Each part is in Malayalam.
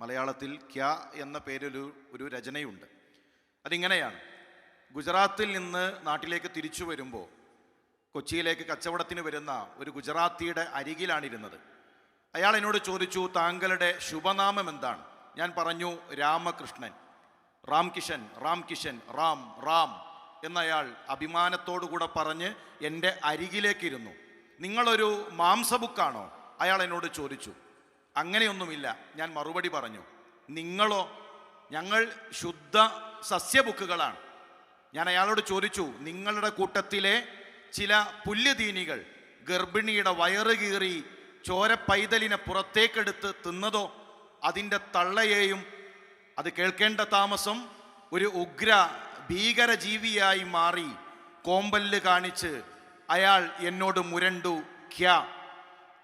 മലയാളത്തിൽ ക്യ എന്ന പേരൊരു ഒരു രചനയുണ്ട്. അതിങ്ങനെയാണ്. ഗുജറാത്തിൽ നിന്ന് നാട്ടിലേക്ക് തിരിച്ചു വരുമ്പോൾ കൊച്ചിയിലേക്ക് കച്ചവടത്തിന് വരുന്ന ഒരു ഗുജറാത്തിയുടെ അരികിലാണിരുന്നത്. അയാൾ എന്നോട് ചോദിച്ചു താങ്കളുടെ ശുഭനാമം എന്താണ്? ഞാൻ പറഞ്ഞു രാമകൃഷ്ണൻ. റാം കിഷൻ റാം കിഷൻ റാം റാം. എന്നയാൾ അഭിമാനത്തോടുകൂടെ പറഞ്ഞ് എന്റെ അരികിലേക്കിരുന്നു. നിങ്ങളൊരു മാംസബുക്കാണോ? അയാൾ എന്നോട് ചോദിച്ചു. അങ്ങനെയൊന്നുമില്ല. ഞാൻ മറുപടി പറഞ്ഞു. നിങ്ങളോ ഞങ്ങൾ ശുദ്ധ സസ്യബുക്കുകളാണ്. ഞാൻ അയാളോട് ചോദിച്ചു നിങ്ങളുടെ കൂട്ടത്തിലെ ചില പുല്ലുതീനികൾ ഗർഭിണിയുടെ വയറ് കീറി ചോര പൈതലിനെ പുറത്തേക്കെടുത്ത് തിന്നതോ അതിന്റെ തള്ളയെയും അത് കേൾക്കേണ്ട താമസം ഒരു ഉഗ്ര ഭീകര ജീവിയായി മാറി കോമ്പല്ല് കാണിച്ച് അയാൾ എന്നോട് മുരണ്ടു ക്യാ.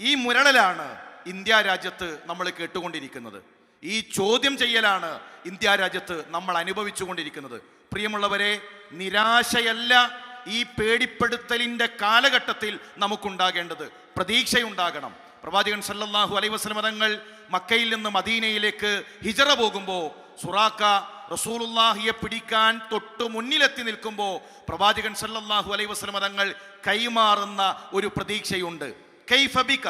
ഈ മുരളലാണ് ഇന്ത്യ രാജ്യത്ത് നമ്മൾ കേട്ടുകൊണ്ടിരിക്കുന്നത്. ഈ ചോദ്യം ചെയ്യലാണ് ഇന്ത്യ രാജ്യത്ത് നമ്മൾ അനുഭവിച്ചുകൊണ്ടിരിക്കുന്നത്. പ്രിയമുള്ളവരെ നിരാശയല്ല ഈ പേടിപ്പെടുത്തലിന്റെ കാലഘട്ടത്തിൽ നമുക്കുണ്ടാകേണ്ടത്. പ്രതീക്ഷയുണ്ടാകണം. പ്രവാചകൻ സല്ലല്ലാഹു അലൈഹി വസ്ലമതങ്ങൾ മക്കയിൽ നിന്ന് മദീനയിലേക്ക് ഹിജറ പോകുമ്പോൾ സുറാക്ക റസൂലുള്ളാഹിയെ പിടിക്കാൻ തൊട്ടു മുന്നിലെത്തി നിൽക്കുമ്പോൾ പ്രവാചകൻ സല്ലല്ലാഹു അലൈഹി വസ്ലമതങ്ങൾ കൈമാറുന്ന ഒരു പ്രതീക്ഷയുണ്ട്. കൈഫബിക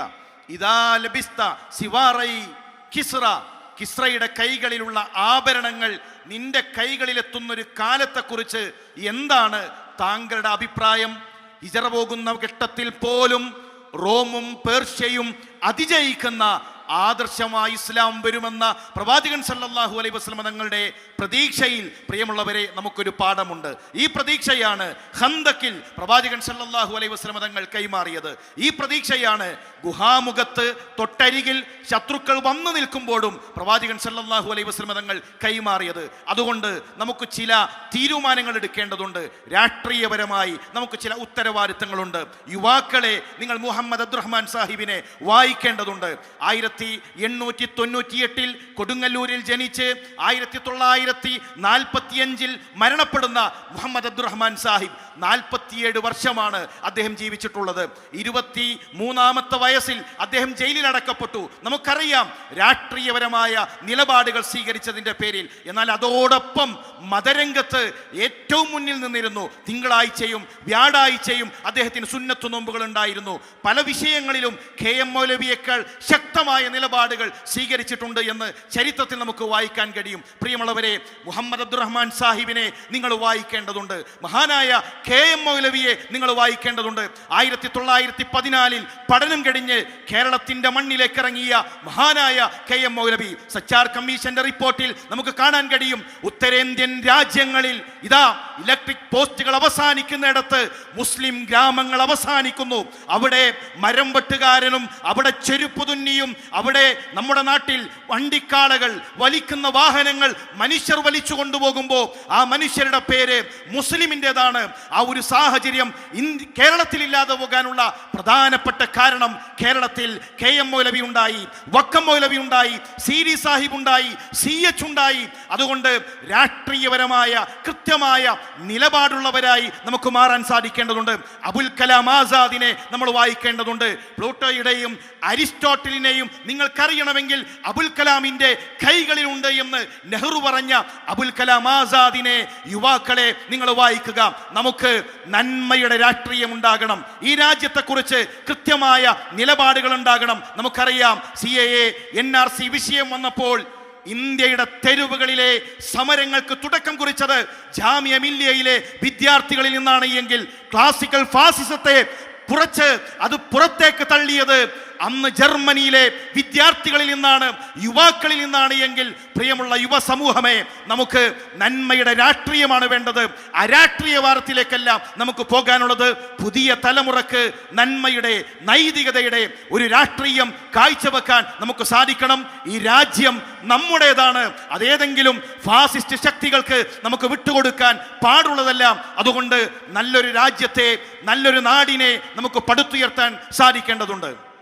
ഇദാ ലഭിസ്ത സിവാറൈ കിസ്റ. കിസ്രയുടെ കൈകളിലുള്ള ആഭരണങ്ങൾ നിന്റെ കൈകളിലെത്തുന്നൊരു കാലത്തെക്കുറിച്ച് എന്താണ് താങ്കളുടെ അഭിപ്രായം? ഇജറ പോകുന്ന ഘട്ടത്തിൽ പോലും റോമും പേർഷ്യയും അതിജയിക്കുന്ന ആദർശമായി ഇസ്ലാം വരുമെന്ന പ്രവാചകൻ സല്ലാഹു അലൈഹി വസ്ലമ തങ്ങളുടെ പ്രതീക്ഷയിൽ പ്രിയമുള്ളവരെ നമുക്കൊരു പാഠമുണ്ട്. ഈ പ്രതീക്ഷയാണ് ഹന്തക്കിൽ പ്രവാചകൻ സല്ലാഹു അലൈഹി വസ്ലമ തങ്ങൾ കൈമാറിയത്. ഈ പ്രതീക്ഷയാണ് ഗുഹാമുഖത്ത് തൊട്ടരികിൽ ശത്രുക്കൾ വന്നു നിൽക്കുമ്പോഴും പ്രവാചകൻ സല്ലാഹു അലൈ വസ്ലമതങ്ങൾ കൈമാറിയത്. അതുകൊണ്ട് നമുക്ക് ചില തീരുമാനങ്ങൾ എടുക്കേണ്ടതുണ്ട്. രാഷ്ട്രീയപരമായി നമുക്ക് ചില ഉത്തരവാദിത്തങ്ങളുണ്ട്. യുവാക്കളെ നിങ്ങൾ മുഹമ്മദ് അബ്ദുറഹ്മാൻ സാഹിബിനെ വായിക്കേണ്ടതുണ്ട്. ആയിരത്തി എണ്ണൂറ്റി തൊണ്ണൂറ്റിയെട്ടിൽ കൊടുങ്ങല്ലൂരിൽ ജനിച്ച് ആയിരത്തി തൊള്ളായിരത്തി നാൽപ്പത്തിയഞ്ചിൽ മരണപ്പെടുന്ന മുഹമ്മദ് അബ്ദുറഹ്മാൻ സാഹിബ് നാൽപ്പത്തിയേഴ് വർഷമാണ് അദ്ദേഹം ജീവിച്ചിട്ടുള്ളത്. ഇരുപത്തി മൂന്നാമത്തെ വയസ്സിൽ അദ്ദേഹം ജയിലിൽ അടക്കപ്പെട്ടു. നമുക്കറിയാം രാഷ്ട്രീയപരമായ നിലപാടുകൾ സ്വീകരിച്ചതിന്റെ പേരിൽ. എന്നാൽ അതോടൊപ്പം മതരംഗത്ത് ഏറ്റവും മുന്നിൽ നിന്നിരുന്നു. തിങ്കളാഴ്ചയും വ്യാഴാഴ്ചയും അദ്ദേഹത്തിന് സുന്നത്തു നോമ്പുകൾ ഉണ്ടായിരുന്നു. പല വിഷയങ്ങളിലും കെ എം മൗലവിയേക്കാൾ ശക്തമായ നിലപാടുകൾ സ്വീകരിച്ചിട്ടുണ്ട് എന്ന് ചരിത്രത്തിൽ നമുക്ക് വായിക്കാൻ കഴിയും. പ്രിയമുള്ളവരെ മുഹമ്മദ് അബ്ദുറഹ്മാൻ സാഹിബിനെ നിങ്ങൾ വായിക്കേണ്ടതുണ്ട്. മഹാനായ കെ എം മൗലവിയെ നിങ്ങൾ വായിക്കേണ്ടതുണ്ട്. ആയിരത്തി തൊള്ളായിരത്തി പതിനാലിൽ പഠനം കഴിഞ്ഞ് കേരളത്തിന്റെ മണ്ണിലേക്ക് ഇറങ്ങിയ മഹാനായ കെ എം മൗലവി സച്ചാർ കമ്മീഷന്റെ റിപ്പോർട്ടിൽ നമുക്ക് കാണാൻ കഴിയും. ഉത്തരേന്ത്യൻ രാജ്യങ്ങളിൽ ഇതാ ഇലക്ട്രിക് പോസ്റ്റുകൾ അവസാനിക്കുന്നിടത്ത് മുസ്ലിം ഗ്രാമങ്ങൾ അവസാനിക്കുന്നു. അവിടെ മരം വെട്ടുകാരനും അവിടെ ചെരുപ്പ് തുന്നിയും അവിടെ നമ്മുടെ നാട്ടിൽ വണ്ടിക്കാളകൾ വലിക്കുന്ന വാഹനങ്ങൾ മനുഷ്യർ വലിച്ചു കൊണ്ടുപോകുമ്പോൾ ആ മനുഷ്യരുടെ പേര് മുസ്ലിമിന്റെതാണ്. ആ ഒരു സാഹചര്യം കേരളത്തിൽ ഇല്ലാതെ പോകാനുള്ള പ്രധാനപ്പെട്ട കാരണം കേരളത്തിൽ കെ എം മൗലവി ഉണ്ടായി വക്കം മൗലവി ഉണ്ടായി സി ഡി സാഹിബ് ഉണ്ടായി സി എച്ച് ഉണ്ടായി. അതുകൊണ്ട് രാഷ്ട്രീയപരമായ കൃത്യമായ നിലപാടുള്ളവരായി നമുക്ക് മാറാൻ സാധിക്കേണ്ടതുണ്ട്. അബുൽ കലാം ആസാദിനെ നമ്മൾ വായിക്കേണ്ടതുണ്ട്. പ്ലൂട്ടോയുടെയും അരിസ്റ്റോട്ടലിനെയും നിങ്ങൾക്കറിയണമെങ്കിൽ അബുൽ കലാമിന്റെ കൈകളിലുണ്ട് എന്ന് നെഹ്റു പറഞ്ഞ അബുൽ കലാം ആസാദിനെ യുവാക്കളെ നിങ്ങൾ വായിക്കുക. നമുക്ക് നന്മയുടെ രാഷ്ട്രീയം ഉണ്ടാകണം. ഈ രാജ്യത്തെക്കുറിച്ച് കൃത്യമായ നിലപാടുകൾ ഉണ്ടാകണം. നമുക്കറിയാം C A N R C വിഷയം വന്നപ്പോൾ ഇന്ത്യയുടെ തെരുവുകളിലെ സമരങ്ങൾക്ക് തുടക്കം കുറിച്ചത് ജാമ്യ മില്ലിയയിലെ വിദ്യാർത്ഥികളിൽ നിന്നാണ് എങ്കിൽ ക്ലാസിക്കൽ ഫാസിസത്തെ പുറച്ച് അത് പുറത്തേക്ക് തള്ളിയത് അന്ന് ജർമ്മനിയിലെ വിദ്യാർത്ഥികളിൽ നിന്നാണ് യുവാക്കളിൽ നിന്നാണ് എങ്കിൽ പ്രിയമുള്ള യുവസമൂഹമേ നമുക്ക് നന്മയുടെ രാഷ്ട്രീയമാണ് വേണ്ടത്. അരാഷ്ട്രീയ വാർത്തയിലേക്കല്ല നമുക്ക് പോകാനുള്ളത്. പുതിയ തലമുറയ്ക്ക് നന്മയുടെ നൈതികതയുടെ ഒരു രാഷ്ട്രീയം കാഴ്ചവെക്കാൻ നമുക്ക് സാധിക്കണം. ഈ രാജ്യം നമ്മുടേതാണ്. അതേതെങ്കിലും ഫാസിസ്റ്റ് ശക്തികൾക്ക് നമുക്ക് വിട്ടുകൊടുക്കാൻ പാടുള്ളതല്ല അതുകൊണ്ട് നല്ലൊരു രാജ്യത്തെ നല്ലൊരു നാടിനെ നമുക്ക് പടുത്തുയർത്താൻ സാധിക്കേണ്ടതുണ്ട്.